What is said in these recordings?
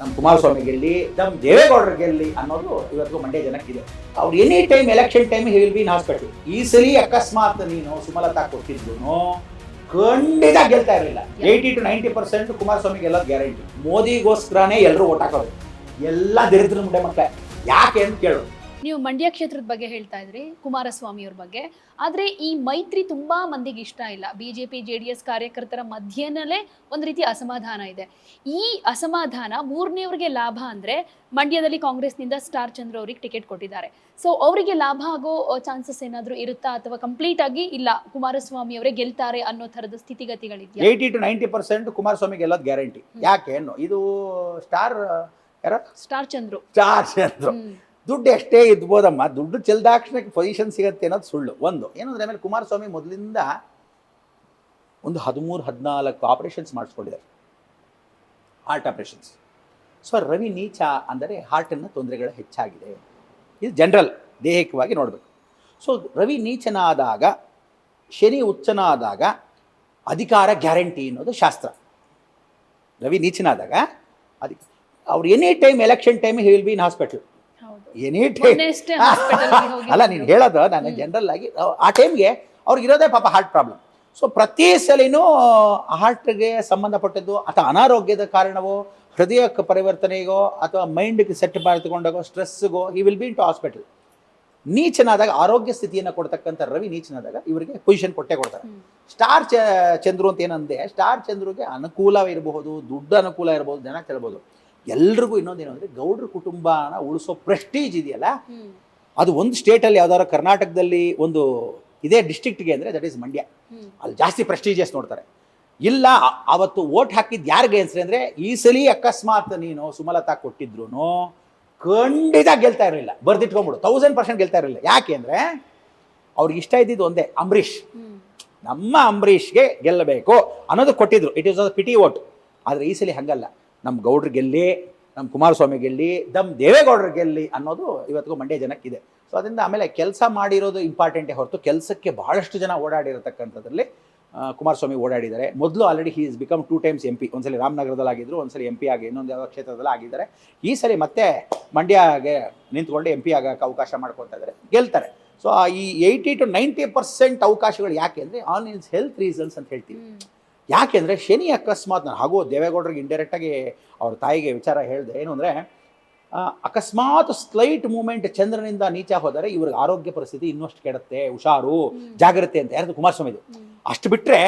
ನಮ್ಮ ಕುಮಾರಸ್ವಾಮಿ ಗೆಲ್ಲಿ ನಮ್ಮ ದೇವೇಗೌಡರು ಗೆಲ್ಲಿ ಅನ್ನೋದು ಇವತ್ತು ಮಂಡ್ಯ ಜನಕ್ಕಿದೆ. ಅವ್ರು any time election time will be in hospital ಈ ಸಲಿ ಅಕಸ್ಮಾತ್ ನೀನು ಸುಮಲತಾ ಕೊಟ್ಟಿದ್ರು ಖಂಡಿತ ಗೆಲ್ತಾ ಇರಲಿಲ್ಲ. Eighty to ninety percent Kumaraswamy ಗೆಲ್ಲೋದು ಗ್ಯಾರಂಟಿ ಮೋದಿಗೋಸ್ಕರನೇ ಎಲ್ಲರೂ ಓಟ್ ಹಾಕೋದು. ಎಲ್ಲ ದರಿದ್ರ ಮುಂಡೆ ಮಕ್ಕಳೇ. ಯಾಕೆ ಅಂತ ಕೇಳು. ನೀವು ಮಂಡ್ಯ ಕ್ಷೇತ್ರದ ಬಗ್ಗೆ ಹೇಳ್ತಾ ಇದ್ರಿ ಕುಮಾರಸ್ವಾಮಿ ಅವ್ರ ಬಗ್ಗೆ. ಆದ್ರೆ ಈ ಮೈತ್ರಿ ತುಂಬಾ ಮಂದಿಗೆ ಇಷ್ಟ ಇಲ್ಲ. ಬಿಜೆಪಿ ಜೆ ಡಿ ಎಸ್ ಕಾರ್ಯಕರ್ತರ ಮಧ್ಯೆನಲ್ಲೇ ಒಂದು ರೀತಿ ಅಸಮಾಧಾನ ಇದೆ. ಈ ಅಸಮಾಧಾನ ಮೂರನೇವ್ರಿಗೆ ಲಾಭ ಅಂದ್ರೆ ಮಂಡ್ಯದಲ್ಲಿ ಕಾಂಗ್ರೆಸ್ನಿಂದ ಸ್ಟಾರ್ ಚಂದ್ರ ಅವ್ರಿಗೆ ಟಿಕೆಟ್ ಕೊಟ್ಟಿದ್ದಾರೆ. ಸೊ ಅವರಿಗೆ ಲಾಭ ಆಗೋ ಚಾನ್ಸಸ್ ಏನಾದ್ರೂ ಇರುತ್ತಾ ಅಥವಾ ಕಂಪ್ಲೀಟ್ ಆಗಿ ಇಲ್ಲ ಕುಮಾರಸ್ವಾಮಿ ಅವರೇ ಗೆಲ್ತಾರೆ ಅನ್ನೋ ತರದ ಸ್ಥಿತಿಗತಿಗಳಿದೆಯಾ? Eighty to ninety percent Kumaraswamy ಗೆಲ್ಲೋದು ಗ್ಯಾರಂಟಿ ಯಾಕೆ? ಇದು ಸ್ಟಾರ್ ಯಾರ? ಸ್ಟಾರ್ ಚಂದ್ರು. ಸ್ಟಾರ್ ಚಂದ್ರು. ದುಡ್ಡು ಎಷ್ಟೇ ಇದ್ಬೋದಮ್ಮ, ದುಡ್ಡು ಚೆಲ್ದಾಕ್ಷಣಕ್ಕೆ ಪೊಸಿಷನ್ ಸಿಗತ್ತೆ ಅನ್ನೋದು ಸುಳ್ಳು. ಒಂದು, ಏನಂದ್ರೆ ಆಮೇಲೆ ಕುಮಾರಸ್ವಾಮಿ ಮೊದಲಿಂದ ಒಂದು ಹದಿಮೂರು, ಹದಿನಾಲ್ಕು ಆಪರೇಷನ್ಸ್ ಮಾಡಿಸ್ಕೊಂಡಿದ್ದಾರೆ. ಹಾರ್ಟ್ ಆಪರೇಷನ್ಸ್ ಸೊ ರವಿ ನೀಚ ಅಂದರೆ ಹಾರ್ಟನ್ನು ತೊಂದರೆಗಳು ಹೆಚ್ಚಾಗಿದೆ. ಇದು ಜನರಲ್ ದೇಹಿಕವಾಗಿ ನೋಡಬೇಕು. ಸೊ ರವಿ ನೀಚನಾದಾಗ, ಶನಿ ಉಚ್ಚನಾದಾಗ ಅಧಿಕಾರ ಗ್ಯಾರಂಟಿ ಅನ್ನೋದು ಶಾಸ್ತ್ರ. ರವಿ ನೀಚನಾದಾಗ ಅದಕ್ಕೆ ಅವ್ರು any time election time he will be in hospital any ಅಲ್ಲ ನೀನು ಹೇಳೋದು ನಾನು ಜನರಲ್ ಆಗಿ ಆ ಟೈಮ್ಗೆ ಅವ್ರಿಗೆ ಇರೋದೇ ಪಾಪ ಹಾರ್ಟ್ ಪ್ರಾಬ್ಲಮ್ ಸೊ ಪ್ರತಿ ಸಲಿನೂ ಹಾರ್ಟ್ಗೆ ಸಂಬಂಧಪಟ್ಟದ್ದು ಅಥವಾ ಅನಾರೋಗ್ಯದ ಕಾರಣವೋ ಹೃದಯ ಪರಿವರ್ತನೆಗೋ ಅಥವಾ ಮೈಂಡ್ಗೆ ಸೆಟ್ ಮಾಡಿಕೊಂಡಾಗೋ ಸ್ಟ್ರೆಸ್ಗೋ ಈ will be in to hospital ನೀಚನಾದಾಗ ಆರೋಗ್ಯ ಸ್ಥಿತಿಯನ್ನು ಕೊಡ್ತಕ್ಕಂಥ ರವಿ ನೀಚನಾದಾಗ ಇವರಿಗೆ ಪೊಸಿಷನ್ ಕೊಟ್ಟೆ ಕೊಡ್ತಾರೆ. ಸ್ಟಾರ್ ಚಂದ್ರು ಅಂತ ಏನಂದೆ ಸ್ಟಾರ್ ಚಂದ್ರುಗೆ ಅನುಕೂಲ ಇರಬಹುದು ದುಡ್ಡು ಅನುಕೂಲ ಇರಬಹುದು ಜನ ಕೇಳ್ಬೋದು. ಎಲ್ರಿಗೂ ಇನ್ನೊಂದೇನು ಅಂದರೆ ಗೌಡ್ರ ಕುಟುಂಬನ ಉಳಿಸೋ ಪ್ರೆಸ್ಟೀಜ್ ಇದೆಯಲ್ಲ? ಅದು ಒಂದು ಸ್ಟೇಟಲ್ಲಿ ಯಾವ್ದಾದ್ರು ಕರ್ನಾಟಕದಲ್ಲಿ ಒಂದು ಇದೇ ಡಿಸ್ಟ್ರಿಕ್ಟ್ಗೆ ಅಂದರೆ ದಟ್ ಈಸ್ ಮಂಡ್ಯ. ಅಲ್ಲಿ ಜಾಸ್ತಿ ಪ್ರೆಸ್ಟೀಜಿಯಸ್ ನೋಡ್ತಾರೆ. ಇಲ್ಲ ಅವತ್ತು ಓಟ್ ಹಾಕಿದ್ದು ಯಾರಿಗೆ ಅನ್ಸ್ರಿ ಅಂದರೆ ಈ ಸಲಿ ಅಕಸ್ಮಾತ್ ನೀನು ಸುಮಲತಾ ಕೊಟ್ಟಿದ್ರು ಖಂಡಿತ ಗೆಲ್ತಾ ಇರಲಿಲ್ಲ. ಬರ್ದಿಟ್ಕೊಂಬಿಡು ತೌಸಂಡ್ ಪರ್ಸೆಂಟ್ ಗೆಲ್ತಾ ಇರಲಿಲ್ಲ. ಯಾಕೆ ಅಂದರೆ ಅವ್ರಿಗೆ ಇಷ್ಟ ಇದ್ದಿದ್ದು ಒಂದೇ ಅಂಬರೀಷ್. ನಮ್ಮ ಅಂಬರೀಷ್ಗೆ ಗೆಲ್ಲಬೇಕು ಅನ್ನೋದು ಕೊಟ್ಟಿದ್ರು. It is a pity vote ಆದರೆ ಈ ಸಲ ಹಂಗಲ್ಲ. ನಮ್ಮ ಗೌಡ್ರು ಗೆಲ್ಲಿ ನಮ್ಮ ಕುಮಾರಸ್ವಾಮಿ ಗೆಲ್ಲಿ, ದಮ್ ದೇವೇಗೌಡರು ಗೆಲ್ಲಿ ಅನ್ನೋದು ಇವತ್ತಿಗೂ ಮಂಡ್ಯ ಜನಕ್ಕಿದೆ. ಸೊ ಅದರಿಂದ ಆಮೇಲೆ ಕೆಲಸ ಮಾಡಿರೋದು ಇಂಪಾರ್ಟೆಂಟೇ ಹೊರತು ಕೆಲಸಕ್ಕೆ ಬಹಳಷ್ಟು ಜನ ಓಡಾಡಿರತಕ್ಕಂಥದ್ರಲ್ಲಿ ಕುಮಾರಸ್ವಾಮಿ ಓಡಾಡಿದ್ದಾರೆ. ಮೊದಲು already he is become two times M P ಒಂದ್ಸಲಿ ರಾಮನಗರದಲ್ಲಿ ಆಗಿದ್ರು, ಒಂದ್ಸಲಿ ಎಂ ಪಿ ಆಗಿ, ಇನ್ನೊಂದು ಯಾವ ಕ್ಷೇತ್ರದಲ್ಲಿ ಆಗಿದ್ದಾರೆ. ಈ ಸರಿ ಮತ್ತೆ ಮಂಡ್ಯಗೆ ನಿಂತ್ಕೊಂಡು ಎಂ ಪಿ ಆಗಕ್ಕೆ ಅವಕಾಶ ಮಾಡ್ಕೊತಾ ಇದ್ದಾರೆ. ಗೆಲ್ತಾರೆ. ಸೊ ಈ ಏಯ್ಟಿ ಟು ನೈಂಟಿ ಪರ್ಸೆಂಟ್ ಅವಕಾಶಗಳು ಯಾಕೆ ಅಂದರೆ ಆನ್ ಇನ್ಸ್ ಹೆಲ್ತ್ ರೀಸನ್ಸ್ ಅಂತ ಹೇಳ್ತೀವಿ. ಯಾಕೆಂದರೆ ಶನಿ ಅಕಸ್ಮಾತ್ ನಾನು ಹಾಗೂ ದೇವೇಗೌಡರಿಗೆ ಇಂಡೈರೆಕ್ಟಾಗಿ ಅವ್ರ ತಾಯಿಗೆ ವಿಚಾರ ಹೇಳಿದೆ ಏನು ಅಂದರೆ ಅಕಸ್ಮಾತ್ ಸ್ಲೈಟ್ ಮೂಮೆಂಟ್ ಚಂದ್ರನಿಂದ ನೀಚ ಹೋದರೆ ಇವ್ರಿಗೆ ಆರೋಗ್ಯ ಪರಿಸ್ಥಿತಿ ಇನ್ನಷ್ಟು ಕೆಡುತ್ತೆ ಹುಷಾರು ಜಾಗ್ರತೆ ಅಂತ ಯಾರು ಕುಮಾರಸ್ವಾಮಿದು. ಅಷ್ಟು ಬಿಟ್ಟರೆ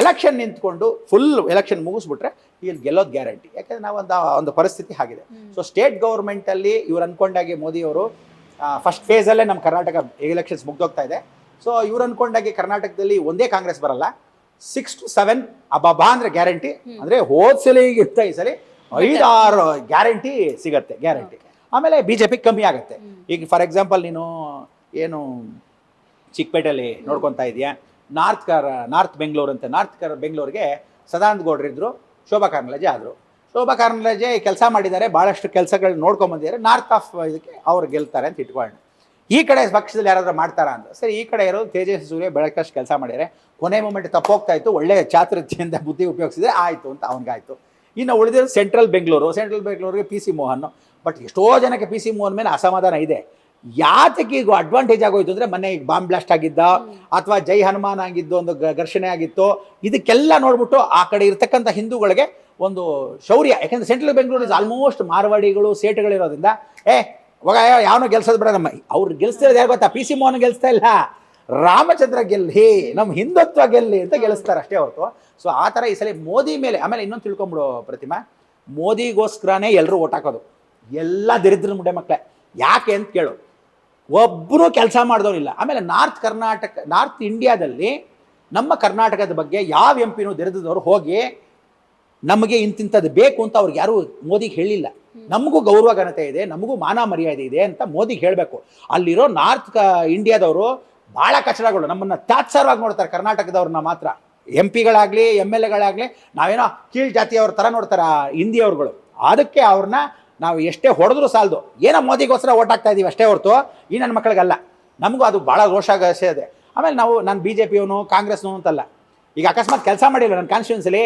ಎಲೆಕ್ಷನ್ ನಿಂತ್ಕೊಂಡು ಫುಲ್ ಎಲೆಕ್ಷನ್ ಮುಗಿಸ್ಬಿಟ್ರೆ ಇಲ್ಲಿ ಗೆಲ್ಲೋದು ಗ್ಯಾರಂಟಿ ಯಾಕಂದರೆ ನಾವು ಒಂದು ಒಂದು ಪರಿಸ್ಥಿತಿ ಆಗಿದೆ. ಸೊ ಸ್ಟೇಟ್ ಗೌರ್ಮೆಂಟಲ್ಲಿ ಇವ್ರು ಅಂದ್ಕೊಂಡಾಗೆ ಮೋದಿಯವರು ಫಸ್ಟ್ ಫೇಸಲ್ಲೇ ನಮ್ಮ ಕರ್ನಾಟಕ ಎಲೆಕ್ಷನ್ಸ್ ಮುಗ್ದೋಗ್ತಾ ಇದೆ. ಸೊ ಇವ್ರು ಅಂದ್ಕೊಂಡಾಗೆ ಕರ್ನಾಟಕದಲ್ಲಿ ಒಂದೇ ಕಾಂಗ್ರೆಸ್ ಬರಲ್ಲ. ಸಿಕ್ಸ್ ಟು ಸೆವೆನ್ ಅಬ್ಬಬ್ಬಾ ಅಂದರೆ ಗ್ಯಾರಂಟಿ ಅಂದ್ರೆ ಹೋದ ಸಲಿಗಿಂತ ಈ ಸಲ ಐದಾರು ಗ್ಯಾರಂಟಿ ಸಿಗತ್ತೆ ಗ್ಯಾರಂಟಿ ಆಮೇಲೆ ಬಿ ಜೆ ಪಿ ಕಮ್ಮಿ ಆಗುತ್ತೆ. ಈಗ ಫಾರ್ ಎಕ್ಸಾಂಪಲ್ ನೀನು ಏನು ಚಿಕ್ಕಪೇಟೆಯಲ್ಲಿ ನೋಡ್ಕೊತಾ ಇದೆಯಾ ನಾರ್ತ್ ಕರ್ ನಾರ್ತ್ ಬೆಂಗಳೂರು ಅಂತ ನಾರ್ತ್ ಕರ್ ಬೆಂಗಳೂರಿಗೆ ಸದಾನಂದ ಗೌಡ್ರು ಇದ್ರು ಶೋಭಾ ಕಾರಂದ್ಲಾಜೆ ಆದರು. ಶೋಭಾ ಕಾರಂದ್ಲಾಜೆ ಕೆಲಸ ಮಾಡಿದ್ದಾರೆ ಭಾಳಷ್ಟು ಕೆಲಸಗಳು ನೋಡ್ಕೊಂಬಂದಿದ್ದಾರೆ ನಾರ್ತ್ ಆಫ್ ಇದಕ್ಕೆ ಅವ್ರು ಗೆಲ್ತಾರೆ ಅಂತ ಇಟ್ಕೊಳ್ಳೋಣ ಈ ಕಡೆ ಪಕ್ಷದಲ್ಲಿ ಯಾರಾದರೂ ಮಾಡ್ತಾರಾ ಅಂತ. ಸರಿ, ಈ ಕಡೆ ಇರೋದು ತೇಜಸ್ವಿ ಸೂರ್ಯ ಬೆಳಕಷ್ಟು ಕೆಲಸ ಮಾಡಿದ್ರೆ ಕೊನೆ ಮೂಮೆಂಟ್ ತಪ್ಪೋಗ್ತಾ ಇತ್ತು. ಒಳ್ಳೆಯ ಚಾತುರ್ಥಿಯಿಂದ ಬುದ್ಧಿ ಉಪಯೋಗಿಸಿದ್ರೆ ಆಯಿತು ಅಂತ ಅವನಿಗಾಯಿತು. ಇನ್ನು ಉಳಿದಿರೋ ಸೆಂಟ್ರಲ್ ಬೆಂಗಳೂರು ಸೆಂಟ್ರಲ್ ಬೆಂಗಳೂರಿಗೆ ಪಿ ಸಿ ಮೋಹನ್. ಬಟ್ ಎಷ್ಟೋ ಜನಕ್ಕೆ ಪಿ ಸಿ ಮೋಹನ್ ಮೇಲೆ ಅಸಮಾಧಾನ ಇದೆ. ಯಾತಕ್ಕೆ ಈಗ ಅಡ್ವಾಂಟೇಜ್ ಆಗೋಯ್ತು ಅಂದರೆ ಮೊನ್ನೆ ಈಗ ಬಾಂಬ್ ಬ್ಲಾಸ್ಟ್ ಆಗಿದ್ದ, ಅಥವಾ ಜೈ ಹನುಮಾನ್ ಆಗಿದ್ದು ಒಂದು ಘರ್ಷಣೆ ಆಗಿತ್ತು. ಇದಕ್ಕೆಲ್ಲ ನೋಡ್ಬಿಟ್ಟು ಆ ಕಡೆ ಇರ್ತಕ್ಕಂಥ ಹಿಂದೂಗಳಿಗೆ ಒಂದು ಶೌರ್ಯ. ಯಾಕಂದ್ರೆ ಸೆಂಟ್ರಲ್ ಬೆಂಗಳೂರು ಇಸ್ ಆಲ್ಮೋಸ್ಟ್ ಮಾರವಾಡಿಗಳು, ಸೇಟುಗಳಿರೋದ್ರಿಂದ, ಏ ಇವಾಗ ಯಾವನು ಗೆಲ್ಸೋದು ಬೇಡ ನಮ್ಮ ಅವ್ರು ಗೆಲ್ಸ್ತಿರೋದು ಯಾರು ಗೊತ್ತಾ? ಪಿ ಸಿ ಮೋಹನ್ ಗೆಲ್ಸ್ತಾ ಇಲ್ಲ. ರಾಮಚಂದ್ರ ಗೆಲ್ಲಿ ನಮ್ಮ ಹಿಂದುತ್ವ ಗೆಲ್ಲಿ ಅಂತ ಗೆಲ್ಲಿಸ್ತಾರೆ ಅಷ್ಟೇ ಹೊರತು. ಸೊ ಆ ಥರ ಈ ಸಲ ಮೋದಿ ಮೇಲೆ ಆಮೇಲೆ ಇನ್ನೊಂದು ತಿಳ್ಕೊಂಬಿಡು ಪ್ರತಿಮಾ. ಮೋದಿಗೋಸ್ಕರನೇ ಎಲ್ಲರೂ ಓಟ್ ಹಾಕೋದು. ಎಲ್ಲ ದರಿದ್ರ ಮುಂಡೆ ಮಕ್ಕಳೇ ಯಾಕೆ ಅಂತ ಕೇಳು. ಒಬ್ಬರು ಕೆಲಸ ಮಾಡಿದವನಿಲ್ಲ ಆಮೇಲೆ ನಾರ್ತ್ ಕರ್ನಾಟಕ ನಾರ್ತ್ ಇಂಡಿಯಾದಲ್ಲಿ ನಮ್ಮ ಕರ್ನಾಟಕದ ಬಗ್ಗೆ ಯಾವ ಎಂ ಪಿನೂ ಹೋಗಿ ನಮಗೆ ಇಂತಿಂಥದ್ದು ಬೇಕು ಅಂತ ಅವ್ರಿಗೆ ಯಾರೂ ಮೋದಿಗೆ ಹೇಳಿಲ್ಲ. ನಮಗೂ ಗೌರವ ಘನತೆ ಇದೆ, ನಮಗೂ ಮಾನ ಮರ್ಯಾದೆ ಇದೆ ಅಂತ ಮೋದಿಗೆ ಹೇಳಬೇಕು. ಅಲ್ಲಿರೋ ನಾರ್ತ್ ಇಂಡಿಯಾದವರು ಭಾಳ ಕಚಡಗಳು, ನಮ್ಮನ್ನು ತಾತ್ಸಾರವಾಗಿ ನೋಡ್ತಾರೆ, ಕರ್ನಾಟಕದವ್ರನ್ನ ಮಾತ್ರ. ಎಂ ಪಿಗಳಾಗಲಿ ಎಂ ಎಲ್ ಎಗಳಾಗಲಿ, ನಾವೇನೋ ಕೀಳ್ ಜಾತಿಯವ್ರ ಥರ ನೋಡ್ತಾರೆ ಹಿಂದಿಯವ್ರುಗಳು. ಅದಕ್ಕೆ ಅವ್ರನ್ನ ನಾವು ಎಷ್ಟೇ ಹೊಡೆದ್ರು ಸಾಲದು. ಏನೋ ಮೋದಿಗೋಸ್ಕರ ಓಟ್ ಹಾಕ್ತಾ ಇದೀವಿ ಅಷ್ಟೇ ಹೊರತು, ಈ ನನ್ನ ಮಕ್ಕಳಿಗಲ್ಲ ನಮಗೂ ಅದು ಭಾಳ ರೋಷ ಘೋಷ ಇದೆ ಆಮೇಲೆ ನಾವು, ನಾನು ಬಿ ಜೆ ಪಿಯವನು, ಕಾಂಗ್ರೆಸ್ನು ಅಂತಲ್ಲ. ಈಗ ಅಕಸ್ಮಾತ್ ಕೆಲಸ ಮಾಡಿಲ್ಲ ನನ್ನ ಕಾನ್ಸ್ಟಿಟ್ಯೂನ್ಸಲ್ಲಿ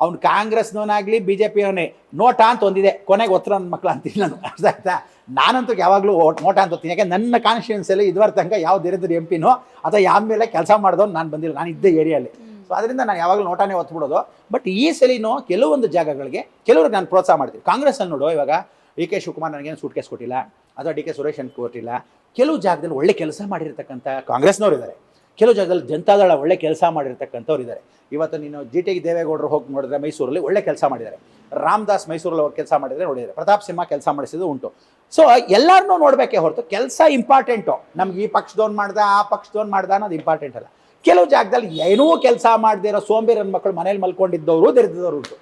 ಅವ್ನು ಕಾಂಗ್ರೆಸ್ನವನಾಗಲಿ ಬಿ ಜೆ ಪಿಯವನೇ ನೋಟ ಅಂತ ಒಂದಿದೆ. ಕೊನೆಗೆ ಒತ್ತರ ನನ್ನ ಮಕ್ಳು ಅಂತೀನಿ ನಾನು ಅರ್ಥ ಆಯ್ತಾ? ನಾನಂತೂ ಯಾವಾಗಲೂ ನೋಟ ಅಂತ ಓದ್ತೀನಿ ಯಾಕೆ ನನ್ನ ಕಾನ್ಸ್ಟಿಟ್ಯೂನ್ಸಲ್ಲಿ ಇದುವರೆ ತನಕ ಯಾವ ದರಿದ್ರ ಎಂ ಪಿನೋ ಅಥವಾ ಯಾವ ಮೇಲೆ ಕೆಲಸ ಮಾಡಿದವನು ನಾನು ಬಂದಿಲ್ಲ. ನಾನು ಇದ್ದೇ ಏರಿಯಲ್ಲಿ. ಸೊ ಅದರಿಂದ ನಾನು ಯಾವಾಗಲೂ ನೋಟಾನೇ ಒತ್ಬಿಡೋದು. ಬಟ್ ಈ ಸಲಿನೂ ಕೆಲವೊಂದು ಜಾಗಗಳಿಗೆ ಕೆಲವ್ರಿಗೆ ನಾನು ಪ್ರೋತ್ಸಾಹ ಮಾಡ್ತೀನಿ. ಕಾಂಗ್ರೆಸ್ಸಲ್ಲಿ ನೋಡು, ಇವಾಗ ಡಿ ಕೆ ಶಿವಕುಮಾರ್ ನನಗೇನು ಸೂಟ್ ಕೇಸ್ ಕೊಟ್ಟಿಲ್ಲ, ಅಥವಾ ಡಿ ಕೆ ಸುರೇಶ್ ಕೊಟ್ಟಿಲ್ಲ. ಕೆಲವು ಜಾಗದಲ್ಲಿ ಒಳ್ಳೆ ಕೆಲಸ ಮಾಡಿರ್ತಕ್ಕಂಥ ಕಾಂಗ್ರೆಸ್ನವ್ರು ಇದ್ದಾರೆ ಕೆಲವು ಜಾಗದಲ್ಲಿ ಜನತಾದಳ ಒಳ್ಳೆ ಕೆಲಸ ಮಾಡಿರ್ತಕ್ಕಂಥವ್ರು ಇದ್ದಾರೆ. ಇವತ್ತು ನೀನು ಜಿ ಟಿ ದೇವೇಗೌಡರು ಹೋಗಿ ನೋಡಿದ್ರೆ ಮೈಸೂರಲ್ಲಿ ಒಳ್ಳೆ ಕೆಲಸ ಮಾಡಿದ್ದಾರೆ. ರಾಮದಾಸ್ ಮೈಸೂರಲ್ಲಿ ಹೋಗಿ ಕೆಲಸ ಮಾಡಿದರೆ ನೋಡಿದ್ದಾರೆ. ಪ್ರತಾಪ್ ಸಿಂಹ ಕೆಲಸ ಮಾಡಿಸಿದ್ದು ಉಂಟು. ಸೊ ಎಲ್ಲರನ್ನೂ ನೋಡಬೇಕೇ ಹೊರತು ಕೆಲಸ ಇಂಪಾರ್ಟೆಂಟು ನಮ್ಗೆ ಈ ಪಕ್ಷದವ್ನು ಮಾಡ್ದೆ, ಆ ಪಕ್ಷದವ್ನು ಮಾಡ್ದೆ ಅನ್ನೋದು ಇಂಪಾರ್ಟೆಂಟ್ ಅಲ್ಲ. ಕೆಲವು ಜಾಗದಲ್ಲಿ ಏನೂ ಕೆಲಸ ಮಾಡದೇ ಇರೋ ಸೋಂಬೇರನ್ ಮಕ್ಕಳು ಮನೇಲಿ ಮಲ್ಕೊಂಡಿದ್ದವರು, ದರಿದ್ರದವರು ಉಂಟು.